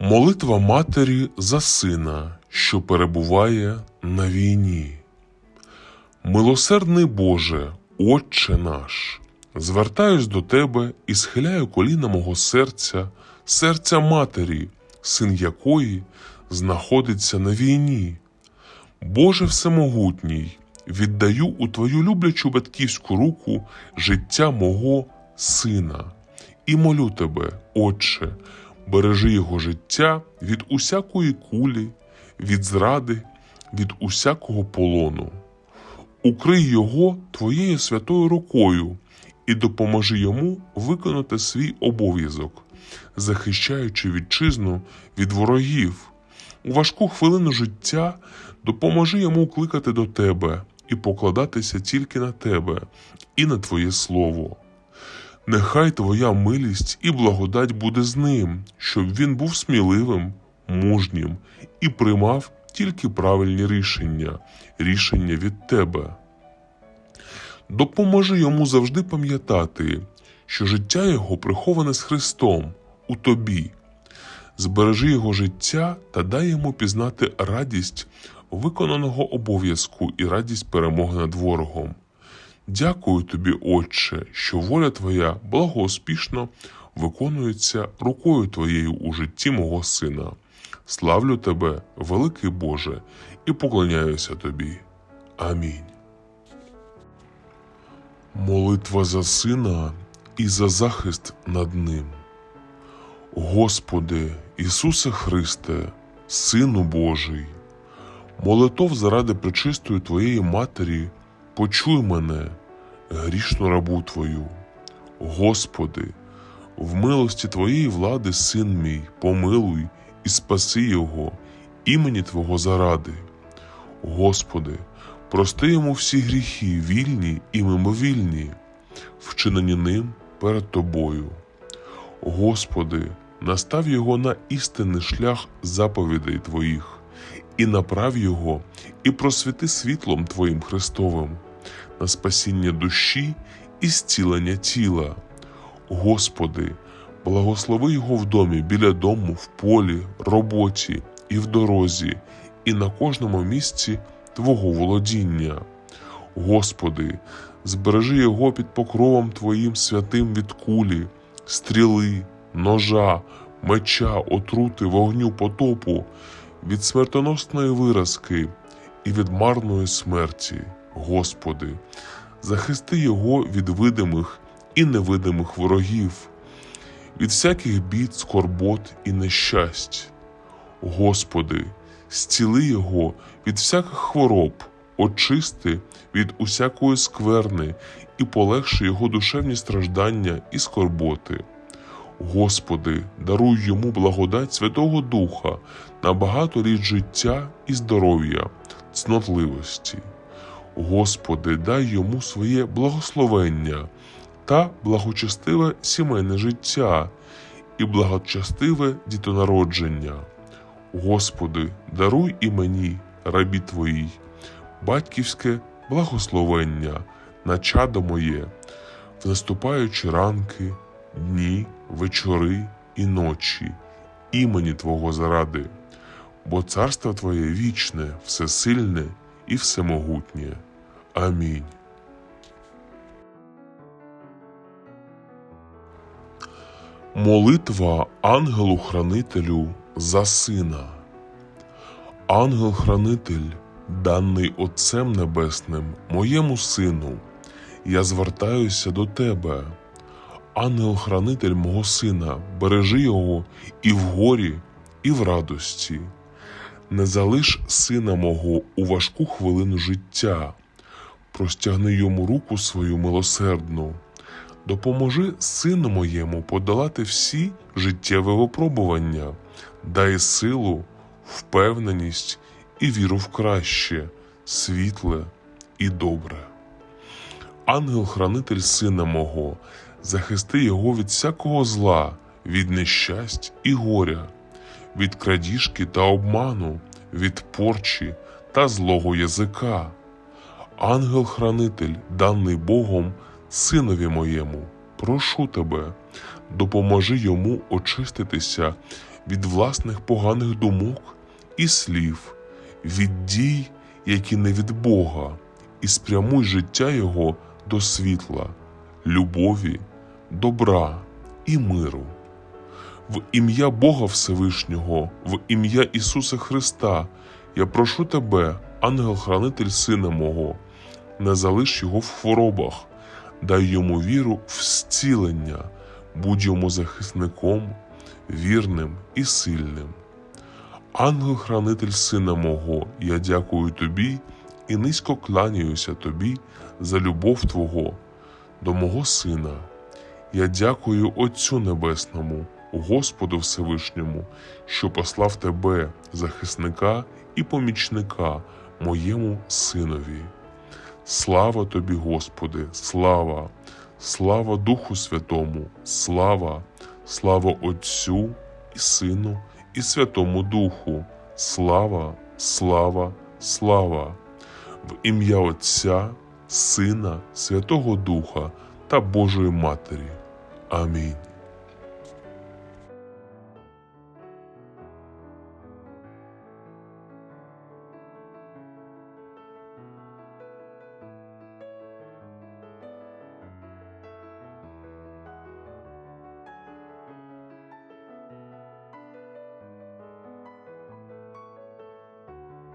Молитва матері за сина, що перебуває на війні. Милосердний Боже, Отче наш, звертаюсь до Тебе і схиляю коліна мого серця, серця матері, син якої знаходиться на війні. Боже Всемогутній, віддаю у Твою люблячу батьківську руку життя мого сина і молю Тебе, Отче, бережи його життя від усякої кулі, від зради, від усякого полону. Укрий його Твоєю святою рукою і допоможи йому виконати свій обов'язок, захищаючи вітчизну від ворогів. У важку хвилину життя допоможи йому кликати до Тебе і покладатися тільки на Тебе і на Твоє Слово. Нехай Твоя милість і благодать буде з ним, щоб він був сміливим, мужнім і приймав тільки правильні рішення, рішення від Тебе. Допоможи йому завжди пам'ятати, що життя його приховане з Христом у тобі. Збережи його життя та дай йому пізнати радість виконаного обов'язку і радість перемоги над ворогом. Дякую тобі, Отче, що воля Твоя благоуспішно виконується рукою Твоєю у житті мого сина. Славлю Тебе, великий Боже, і поклоняюся Тобі. Амінь. Молитва за сина і за захист над ним. Господи, Ісусе Христе, Сину Божий, молитов заради пречистої Твоєї Матері, почуй мене, грішну рабу Твою. Господи, в милості Твоєї влади, син мій, помилуй і спаси Його, імені Твого заради. Господи, прости йому всі гріхи, вільні і мимовільні, вчинені ним перед Тобою. Господи, настав його на істинний шлях заповідей Твоїх, і направ його, і просвіти світлом Твоїм Христовим, на спасіння душі і зцілення тіла. Господи, благослови його в домі, біля дому, в полі, роботі і в дорозі, і на кожному місці Твого володіння. Господи, збережи його під покровом Твоїм святим від кулі, стріли, ножа, меча, отрути, вогню, потопу, від смертоносної виразки і від марної смерті. Господи, захисти його від видимих і невидимих ворогів, від всяких бід, скорбот і нещасть. Господи, зціли його від всяких хвороб, очисти від усякої скверни і полегши його душевні страждання і скорботи. Господи, даруй йому благодать Святого Духа на багато літ життя і здоров'я, цнотливості. Господи, дай йому своє благословення та благочестиве сімейне життя і благочестиве дітонародження. Господи, даруй і мені, рабі Твоїй, батьківське благословення на чадо моє, в наступаючі ранки, дні, вечори і ночі, імені Твого заради, бо царство Твоє вічне, всесильне і всемогутнє. Амінь. Молитва ангелу-хранителю за сина. Ангел-хранитель, даний Отцем Небесним, моєму сину, я звертаюся до тебе. Ангел-хранитель мого сина, бережи його і в горі, і в радості. Не залиш сина мого у важку хвилину життя, простягни йому руку свою милосердну. Допоможи сину моєму подолати всі життєві випробування, дай силу, впевненість і віру в краще, світле і добре. Ангел-хранитель сина мого, захисти його від всякого зла, від нещасть і горя, від крадіжки та обману, від порчі та злого язика. Ангел-хранитель, даний Богом, синові моєму, прошу тебе, допоможи йому очиститися від власних поганих думок і слів, від дій, які не від Бога, і спрямуй життя його до світла, любові, добра і миру. В ім'я Бога Всевишнього, в ім'я Ісуса Христа, я прошу тебе, ангел-хранитель Сина мого, не залиш його в хворобах, дай йому віру в зцілення, будь йому захисником, вірним і сильним. Ангел-хранитель Сина мого, я дякую тобі і низько кланяюся тобі за любов Твого до мого Сина. Я дякую Отцю Небесному, Господу Всевишньому, що послав Тебе, захисника і помічника моєму Синові. Слава тобі, Господи, слава, слава Духу Святому, слава, слава Отцю і Сину і Святому Духу, слава, слава, слава, в ім'я Отця, Сина, Святого Духа та Божої Матері. Амінь.